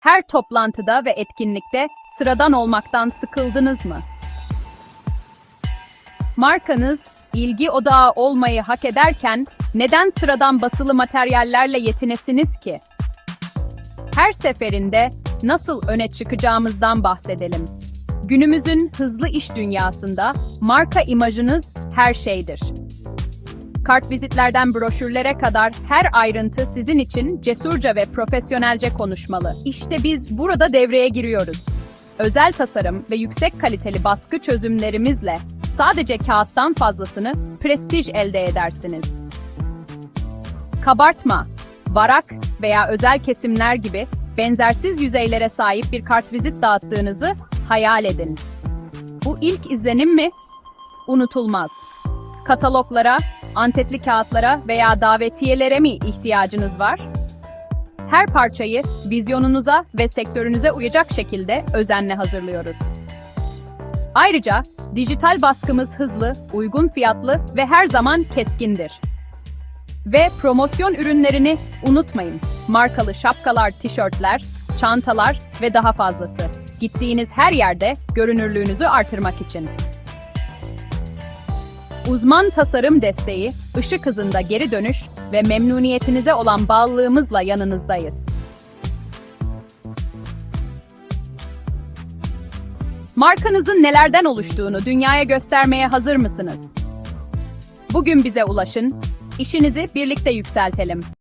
Her toplantıda ve etkinlikte sıradan olmaktan sıkıldınız mı? Markanız ilgi odağı olmayı hak ederken neden sıradan basılı materyallerle yetinesiniz ki? Her seferinde nasıl öne çıkacağımızdan bahsedelim. Günümüzün hızlı iş dünyasında marka imajınız her şeydir. Kartvizitlerden broşürlere kadar her ayrıntı sizin için cesurca ve profesyonelce konuşmalı. İşte biz burada devreye giriyoruz. Özel tasarım ve yüksek kaliteli baskı çözümlerimizle sadece kağıttan fazlasını prestij elde edersiniz. Kabartma, varak veya özel kesimler gibi benzersiz yüzeylere sahip bir kartvizit dağıttığınızı hayal edin. Bu ilk izlenim mi? Unutulmaz. Kataloglara, antetli kağıtlara veya davetiyelere mi ihtiyacınız var? Her parçayı vizyonunuza ve sektörünüze uyacak şekilde özenle hazırlıyoruz. Ayrıca dijital baskımız hızlı, uygun fiyatlı ve her zaman keskindir. Ve promosyon ürünlerini unutmayın. Markalı şapkalar, tişörtler, çantalar ve daha fazlası. Gittiğiniz her yerde görünürlüğünüzü artırmak için. Uzman tasarım desteği, ışık hızında geri dönüş ve memnuniyetinize olan bağlılığımızla yanınızdayız. Markanızın nelerden oluştuğunu dünyaya göstermeye hazır mısınız? Bugün bize ulaşın, işinizi birlikte yükseltelim.